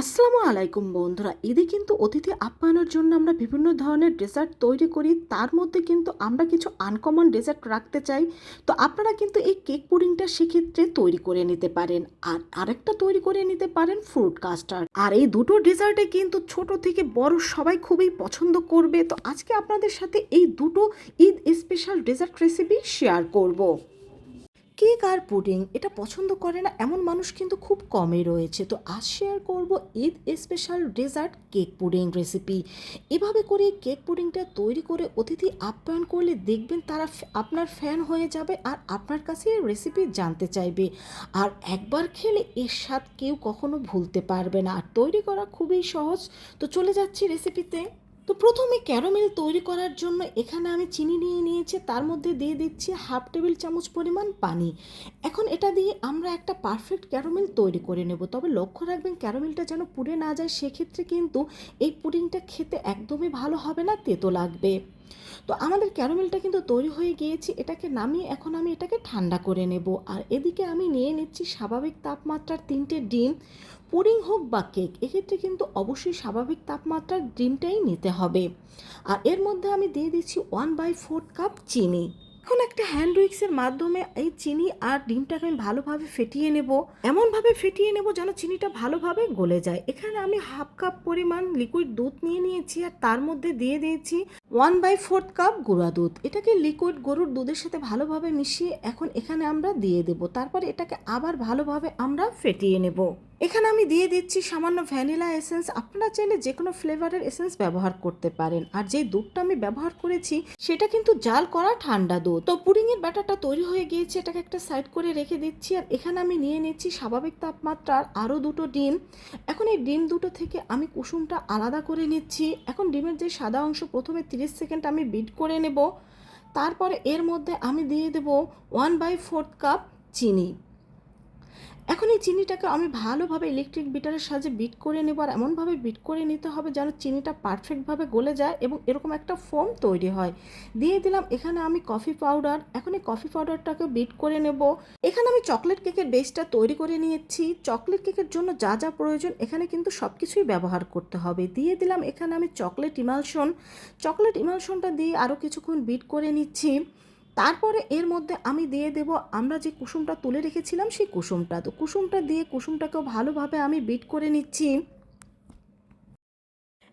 আসসালামু আলাইকুম বন্ধুরা, ঈদে কিন্তু অতিথি আপ্যায়নের জন্য আমরা বিভিন্ন ধরনের ডেজার্ট তৈরি করি। তার মধ্যে কিন্তু আমরা কিছু আনকমন ডেজার্ট রাখতে চাই। তো আপনারা কিন্তু এই কেক পুডিংটা সেক্ষেত্রে তৈরি করে নিতে পারেন। আর আরেকটা তৈরি করে নিতে পারেন ফ্রুট কাস্টার্ড আর এই দুটো ডেজার্টে কিন্তু ছোট থেকে বড় সবাই খুবই পছন্দ করবে। তো আজকে আপনাদের সাথে এই দুটো Eid special dessert recipe share করব। কেক আর পুডিং, এটা পছন্দ করে না এমন মানুষ কিন্তু খুব কমই রয়েছে। তো আজ শেয়ার করব Eid special dessert cake pudding recipe এভাবে করে কেক পুডিংটা তৈরি করে অতিথি আপ্যায়ন করলে দেখবেন তারা আপনার ফ্যান হয়ে যাবে আর আপনার কাছে রেসিপি জানতে চাইবে। আর একবার খেলে এর স্বাদ কেউ কখনো ভুলতে পারবে না। আর তৈরি করা খুবই সহজ। তো চলে যাচ্ছি রেসিপিতে তো প্রথমে ক্যারামেল তৈরি করার জন্য এখানে আমি চিনি নিয়ে নিয়েছি, তার মধ্যে দিয়ে দিচ্ছি হাফ টেবিল চামচ পরিমাণ পানি। এখন এটা দিয়ে আমরা একটা পারফেক্ট ক্যারামেল তৈরি করে নেব। তবে লক্ষ্য রাখবেন ক্যারামেলটা যেন পুড়ে না যায়, সেক্ষেত্রে কিন্তু এই পুডিংটা খেতে একদমই ভালো হবে না, তেতো লাগবে। তো আমাদের ক্যারামেলটা কিন্তু তৈরি হয়ে গিয়েছে, এটাকে নামিয়ে এখন আমি এটাকে ঠান্ডা করে নেব। আর এদিকে আমি নিয়ে নিচ্ছি স্বাভাবিক তাপমাত্রার তিনটে ডিম, পুডিং হোক বা কেক, এক্ষেত্রে কিন্তু অবশ্যই স্বাভাবিক তাপমাত্রার ডিমটাই নিতে হবে। আর এর মধ্যে আমি দিয়ে দিচ্ছি ওয়ান বাই ফোর কাপ চিনি। এখন একটা হ্যান্ড উইক্সের মাধ্যমে এই চিনি আর ডিমটাকে আমি ভালোভাবে ফেটিয়ে নেব। এমনভাবে ফেটিয়ে নেব যেন চিনিটা ভালোভাবে গলে যায়। এখানে আমি হাফ কাপ পরিমাণ লিকুইড দুধ নিয়ে নিয়েছি আর তার মধ্যে দিয়ে দিয়েছি ওয়ান বাই ফোর্থ কাপ গুঁড়া দুধ। এটাকে লিকুইড গরুর দুধের সাথে ভালোভাবে মিশিয়ে এখন এখানে আমরা দিয়ে দেব। তারপরে এটাকে আবার ভালোভাবে আমরা ফেটিয়ে নেব। এখানে আমি দিয়ে দিচ্ছি সামান্য ভ্যানিলা এসেন্স। আপনারা চাইলে যে কোনো ফ্লেভারের এসেন্স ব্যবহার করতে পারেন। আর যে দুধটা আমি ব্যবহার করেছি, সেটা কিন্তু জাল করা ঠান্ডা দুধ। তো পুডিংয়ের ব্যাটারটা তৈরি হয়ে গিয়েছে। এটাকে একটা সাইড করে রেখে দিচ্ছি। আর এখানে আমি নিয়ে নিচ্ছি স্বাভাবিক তাপমাত্রার আরও দুটো ডিম। এখন এই ডিম দুটো থেকে আমি কুসুমটা আলাদা করে নিচ্ছি। এখন ডিমের যে সাদা অংশ প্রথমে 30 সেকেন্ড আমি বিট করে নেব। তারপরে এর মধ্যে আমি দিয়ে দেব ওয়ান বাই ফোর্থ কাপ চিনি। এখন এই চিনিটাকে আমি ভালোভাবে ইলেকট্রিক বিটারের সাহায্যে বিট করে নেব আর এমনভাবে বিট করে নিতে হবে যেন চিনিটা পারফেক্টভাবে গলে যায় এবং এরকম একটা ফোম তৈরি হয়। দিয়ে দিলাম এখানে আমি কফি পাউডার এখন এই কফি পাউডারটাকে বিট করে নেব। এখানে আমি চকলেট কেকের বেসটা তৈরি করে নিয়েছি। চকলেট কেকের জন্য যা যা প্রয়োজন, এখানে কিন্তু সব কিছুই ব্যবহার করতে হবে। দিয়ে দিলাম এখানে আমি চকলেট ইমালশন চকলেট ইমালশনটা দিয়ে আরও কিছুক্ষণ বিট করে নিচ্ছি। তারপরে এর মধ্যে আমি দিয়ে দেব, আমরা যে কুসুমটা তুলে রেখেছিলাম সেই কুসুমটা। তো কুসুমটা দিয়ে কুসুমটাকেও ভালোভাবে আমি বিট করে নিচ্ছি।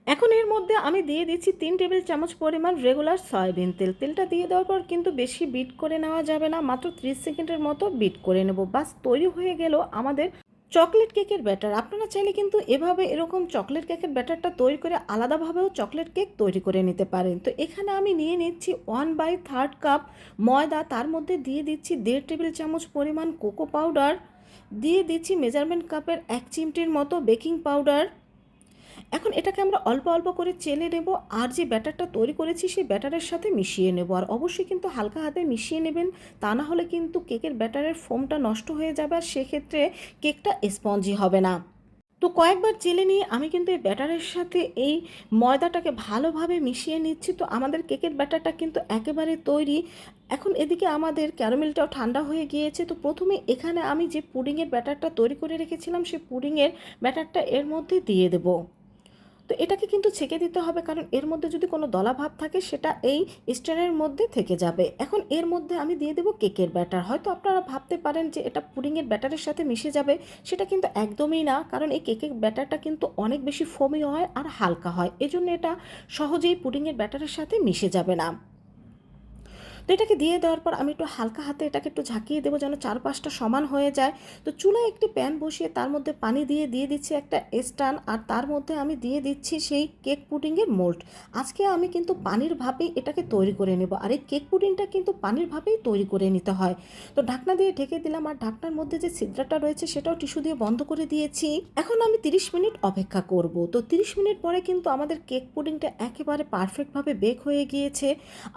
এখন এর মধ্যে আমি দিয়ে দিচ্ছি তিন টেবিল চামচ পরিমাণ রেগুলার সয়াবিন তেল। তেলটা দিয়ে দেওয়ার পর কিন্তু বেশি বিট করে নেওয়া যাবে না, মাত্র ত্রিশ সেকেন্ডের মতো বিট করে নেব। বাস, তৈরি হয়ে গেল আমাদের চকলেট কেকের ব্যাটার। আপনারা চাইলে কিন্তু এভাবে এরকম চকলেট কেকের ব্যাটারটা তৈরি করে আলাদাভাবেও চকলেট কেক তৈরি করে নিতে পারেন। তো এখানে আমি নিয়ে নিচ্ছি ওয়ান বাই থার্ড কাপ ময়দা। তার মধ্যে দিয়ে দিচ্ছি দেড় টেবিল চামচ পরিমাণ কোকো পাউডার। দিয়ে দিচ্ছি মেজারমেন্ট কাপের এক চিমটির মতো বেকিং পাউডার। এখন এটাকে আমরা অল্প অল্প করে চেলে নেব আর যে ব্যাটারটা তৈরি করেছি সেই ব্যাটারের সাথে মিশিয়ে নেব। আর অবশ্যই কিন্তু হালকা হাতে মিশিয়ে নেবেন, তা না হলে কিন্তু কেকের ব্যাটারের ফোমটা নষ্ট হয়ে যাবে আর সেক্ষেত্রে কেকটা স্পঞ্জি হবে না। তো কয়েকবার চেলে নিয়ে আমি কিন্তু এই ব্যাটারের সাথে এই ময়দাটাকে ভালোভাবে মিশিয়ে নিচ্ছি। তো আমাদের কেকের ব্যাটারটা কিন্তু একেবারে তৈরি। এখন এদিকে আমাদের ক্যারামেলটাও ঠান্ডা হয়ে গিয়েছে। তো প্রথমে এখানে আমি যে পুডিংয়ের ব্যাটারটা তৈরি করে রেখেছিলাম সেই পুডিংয়ের ব্যাটারটা এর মধ্যে দিয়ে দেবো। তো এটাকে কিন্তু ছেঁকে দিতে হবে কারণ এর মধ্যে যদি কোনো দলা ভাব থাকে সেটা এই স্ট্যান্ডের মধ্যে থেকে যাবে। এখন এর মধ্যে আমি দিয়ে দেবো কেকের ব্যাটার। হয়তো আপনারা ভাবতে পারেন যে এটা পুডিংয়ের ব্যাটারের সাথে মিশে যাবে। সেটা কিন্তু একদমই না, কারণ এই কেকের ব্যাটারটা কিন্তু অনেক বেশি ফোমি হয় আর হালকা হয়। এজন্য এটা সহজেই পুডিংয়ের ব্যাটারের সাথে মিশে যাবে না। তো এটাকে দিয়ে দেওয়ার পর আমি একটু হালকা হাতে এটাকে একটু ঝাঁকিয়ে দেবো যেন চারপাশটা সমান হয়ে যায়। তো চুলায় একটি প্যান বসিয়ে তার মধ্যে পানি দিয়ে দিয়ে দিচ্ছি একটা স্টান আর তার মধ্যে আমি দিয়ে দিচ্ছি সেই কেক পুডিংয়ের মোল্ড। আজকে আমি কিন্তু পানির ভাবেই এটাকে তৈরি করে নেব আর এই কেক পুডিংটা কিন্তু পানির ভাবেই তৈরি করে নিতে হয়। তো ঢাকনা দিয়ে ঢেকে দিলাম আর ঢাকনার মধ্যে যে ছিদ্রাটা রয়েছে সেটাও টিস্যু দিয়ে বন্ধ করে দিয়েছি। এখন আমি 30 মিনিট অপেক্ষা করব। তো 30 মিনিট পরে কিন্তু আমাদের কেক পুডিংটা একেবারে পারফেক্টভাবে বেক হয়ে গিয়েছে।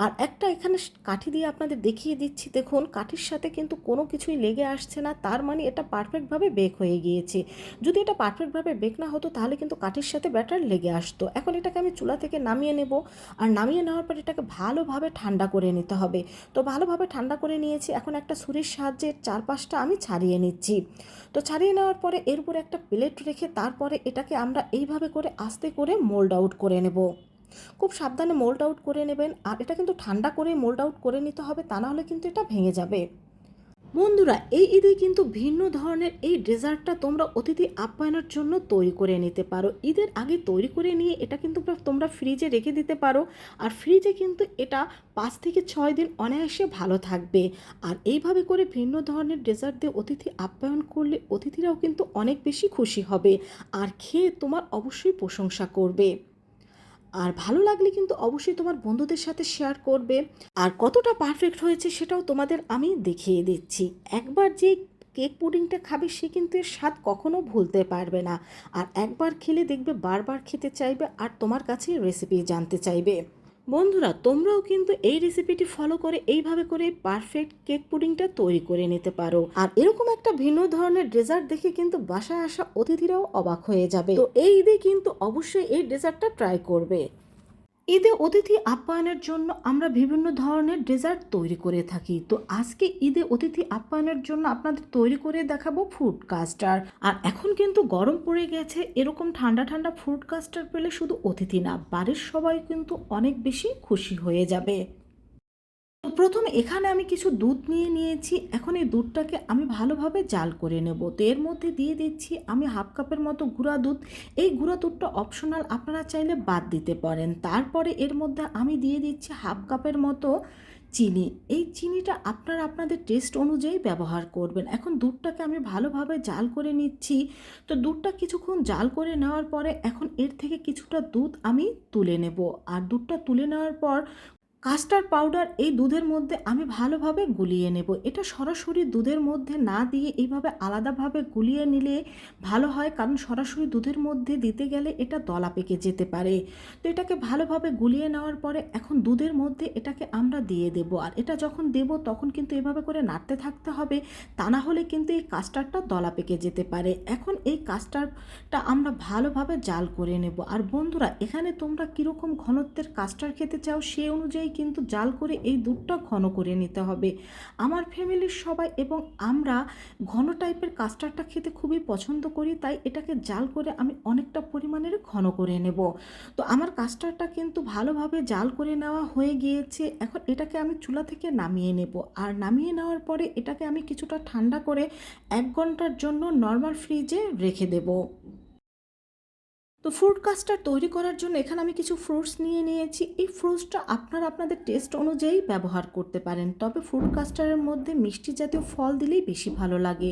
আর একটা এখানে কাঠি দিয়ে আপনাদের দেখিয়ে দিচ্ছি। দেখুন, কাঠির সাথে কিন্তু কোনো কিছুই লেগে আসছে না, তার মানে এটা পারফেক্টভাবে বেক হয়ে গিয়েছে। যদি এটা পারফেক্টভাবে বেক না হতো, তাহলে কিন্তু কাঠির সাথে ব্যাটার লেগে আসতো। এখন এটাকে আমি চুলা থেকে নামিয়ে নেব। আর নামিয়ে নেওয়ার পর এটাকে ভালোভাবে ঠান্ডা করে নিতে হবে। তো ভালোভাবে ঠান্ডা করে নিয়েছি। এখন একটা ছুরির সাহায্যে চারপাশটা আমি ছাড়িয়ে নিচ্ছি। তো ছাড়িয়ে নেওয়ার পরে এর উপরে একটা প্লেট রেখে তারপরে এটাকে আমরা এইভাবে করে আস্তে করে মোল্ড আউট করে নেব। খুব সাবধানে মোল্ড আউট করে নেবেন। আর এটা কিন্তু ঠান্ডা করে মোল্ড আউট করে নিতে হবে, তা নাহলে কিন্তু এটা ভেঙে যাবে। বন্ধুরা, এই ঈদে কিন্তু ভিন্ন ধরনের এই ডেজার্টটা তোমরা অতিথি আপ্যায়নের জন্য তৈরি করে নিতে পারো। ঈদের আগে তৈরি করে নিয়ে এটা কিন্তু তোমরা ফ্রিজে রেখে দিতে পারো। আর ফ্রিজে কিন্তু এটা পাঁচ থেকে ছয় দিন অনায়াসে ভালো থাকবে। আর এইভাবে করে ভিন্ন ধরনের ডেজার্ট দিয়ে অতিথি আপ্যায়ন করলে অতিথিরাও কিন্তু অনেক বেশি খুশি হবে। আর খেয়ে তোমার অবশ্যই প্রশংসা করবে। আর ভালো লাগলে কিন্তু অবশ্যই তোমার বন্ধুদের সাথে শেয়ার করবে। আর কতটা পারফেক্ট হয়েছে সেটাও তোমাদের আমি দেখিয়ে দিচ্ছি। একবার যে কেক পুডিংটা খাবে সে কিন্তু এর স্বাদ কখনো ভুলতে পারবে না। আর একবার খেলে দেখবে বারবার খেতে চাইবে আর তোমার কাছে রেসিপি জানতে চাইবে। বন্ধুরা, তোমরাও কিন্তু এই রেসিপিটি ফলো করে এইভাবে করে পারফেক্ট কেক পুডিংটা তৈরি করে নিতে পারো। আর এরকম একটা ভিন্ন ধরনের ডেজার্ট দেখে কিন্তু বাসায় আসা অতিথিরাও অবাক হয়ে যাবে। তো এই ঈদে কিন্তু অবশ্যই এই ডেজার্টটা ট্রাই করবে। ঈদে অতিথি আপ্যায়নের জন্য আমরা বিভিন্ন ধরনের ডেজার্ট তৈরি করে থাকি। তো আজকে ঈদে অতিথি আপ্যায়নের জন্য আপনাদের তৈরি করে দেখাবো ফ্রুট কাস্টার আর এখন কিন্তু গরম পড়ে গেছে, এরকম ঠান্ডা ঠান্ডা ফ্রুট কাস্টার পেলে শুধু অতিথি না, বাড়ির সবাই কিন্তু অনেক বেশি খুশি হয়ে যাবে। প্রথমে এখানে আমি কিছু দুধ নিয়ে নিয়েছি। এখন এই দুধটাকে আমি ভালোভাবে জাল করে নেব। তো এর মধ্যে দিয়ে দিচ্ছি আমি হাফ কাপের মতো গুঁড়া দুধ। এই গুঁড়া দুধটা অপশনাল আপনারা চাইলে বাদ দিতে পারেন। তারপরে এর মধ্যে আমি দিয়ে দিচ্ছি হাফ কাপের মতো চিনি। এই চিনিটা আপনারা আপনাদের টেস্ট অনুযায়ী ব্যবহার করবেন। এখন দুধটাকে আমি ভালোভাবে জাল করে নিচ্ছি। তো দুধটা কিছুক্ষণ জাল করে নেওয়ার পরে এখন এর থেকে কিছুটা দুধ আমি তুলে নেব। আর দুধটা তুলে নেওয়ার পর কাস্টার্ড পাউডার এই দুধের মধ্যে আমি ভালোভাবে গুলিয়ে নেব। এটা সরাসরি দুধের মধ্যে না দিয়ে এইভাবে আলাদাভাবে গুলিয়ে নিলে ভালো হয়, কারণ সরাসরি দুধের মধ্যে দিতে গেলে এটা দলা পেকে যেতে পারে। তো এটাকে ভালোভাবে গুলিয়ে নেওয়ার পরে এখন দুধের মধ্যে এটাকে আমরা দিয়ে দেব। আর এটা যখন দেব, তখন কিন্তু এভাবে করে নাড়তে থাকতে হবে, তা না হলে কিন্তু এই কাস্টার্ডটা দলা পেকে যেতে পারে। এখন এই কাস্টার্ডটা আমরা ভালোভাবে জাল করে নেব। আর বন্ধুরা, এখানে তোমরা কীরকম ঘনত্বের কাস্টার্ড খেতে চাও সে অনুযায়ী কিন্তু জাল করে এই দুধটা ঘন করে নিতে হবে। আমার ফ্যামিলির সবাই এবং আমরা ঘন টাইপের কাস্টার্ডটা খেতে খুবই পছন্দ করি, তাই এটাকে জাল করে আমি অনেকটা পরিমাণের ঘন করে নেব। তো আমার কাস্টার্ডটা কিন্তু ভালোভাবে জাল করে নেওয়া হয়ে গিয়েছে, এখন এটাকে আমি চুলা থেকে নামিয়ে নেব। আর নামিয়ে নেওয়ার পরে এটাকে আমি কিছুটা ঠান্ডা করে এক ঘণ্টার জন্য নর্মাল ফ্রিজে রেখে দেবো। তো ফ্রুট কাস্টার তৈরি করার জন্য এখানে আমি কিছু ফ্রুটস নিয়ে নিয়েছি। এই ফ্রুটসটা আপনারা আপনাদের টেস্ট অনুযায়ী ব্যবহার করতে পারেন। তবে ফ্রুট কাস্টারের মধ্যে মিষ্টি জাতীয় ফল দিলেই বেশি ভালো লাগে।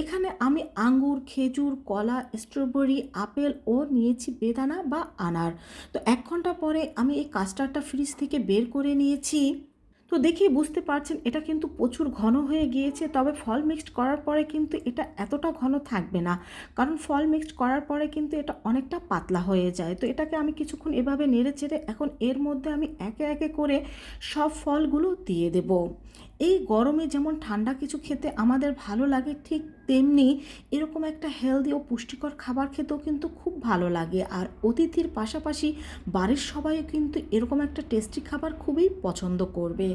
এখানে আমি আঙ্গুর, খেজুর, কলা স্ট্রবেরি আপেল ও নিয়েছি বেদানা বা আনার। তো এক ঘণ্টা পরে আমি এই কাস্টারটা ফ্রিজ থেকে বের করে নিয়েছি। তো দেখেই বুঝতে পারছেন, এটা কিন্তু প্রচুর ঘন হয়ে গিয়েছে। তবে ফল মিক্সড করার পরে কিন্তু এটা এতটা ঘন থাকবে না। কারণ ফল মিক্সড করার পরে কিন্তু এটা অনেকটা পাতলা হয়ে যায়। তো এটাকে আমি কিছুক্ষণ এভাবে নেড়ে চেড়ে এখন এর মধ্যে আমি একে একে করে সব ফলগুলো দিয়ে দেব। এই গরমে যেমন ঠান্ডা কিছু খেতে আমাদের ভালো লাগে, ঠিক তেমনি এরকম একটা হেলদি ও পুষ্টিকর খাবার খেতেও কিন্তু খুব ভালো লাগে। আর অতিথির পাশাপাশি বাড়ির সবাইও কিন্তু এরকম একটা টেস্টি খাবার খুবই পছন্দ করবে।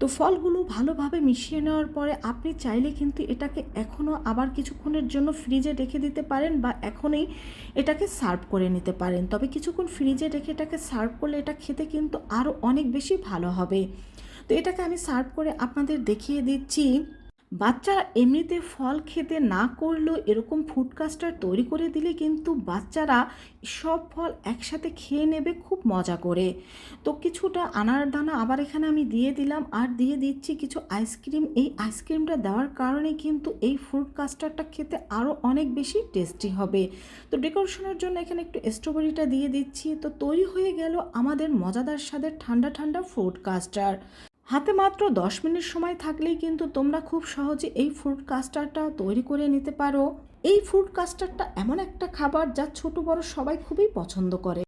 তো ফলগুলো ভালোভাবে মিশিয়ে নেওয়ার পরে আপনি চাইলে কিন্তু এটাকে এখনও আবার কিছুক্ষণের জন্য ফ্রিজে রেখে দিতে পারেন বা এখনই এটাকে সার্ভ করে নিতে পারেন। তবে কিছুক্ষণ ফ্রিজে রেখে এটাকে সার্ভ করলে এটা খেতে কিন্তু আরও অনেক বেশি ভালো হবে। তো এটাকে আমি সার্ভ করে আপনাদের দেখিয়ে দিচ্ছি। বাচ্চারা এমনিতে ফল খেতে না করলেও এরকম ফুড কাস্টার তৈরি করে দিলে কিন্তু বাচ্চারা সব ফল একসাথে খেয়ে নেবে, খুব মজা করে। তো কিছুটা আনার দানা আবার এখানে আমি দিয়ে দিলাম আর দিয়ে দিচ্ছি কিছু আইসক্রিম এই আইসক্রিমটা দেওয়ার কারণে কিন্তু এই ফ্রুট কাস্টারটা খেতে আরও অনেক বেশি টেস্টি হবে। তো ডেকোরেশনের জন্য এখানে একটু স্ট্রবেরিটা দিয়ে দিচ্ছি। তো তৈরি হয়ে গেল আমাদের মজাদার স্বাদের ঠান্ডা ঠান্ডা ফ্রুট কাস্টার হাতে মাত্র দশ মিনিট সময় থাকলেই কিন্তু তোমরা খুব সহজে এই ফ্রুট কাস্টারটা তৈরি করে নিতে পারো। এই ফ্রুট কাস্টারটা এমন একটা খাবার যা ছোট বড় সবাই খুবই পছন্দ করে।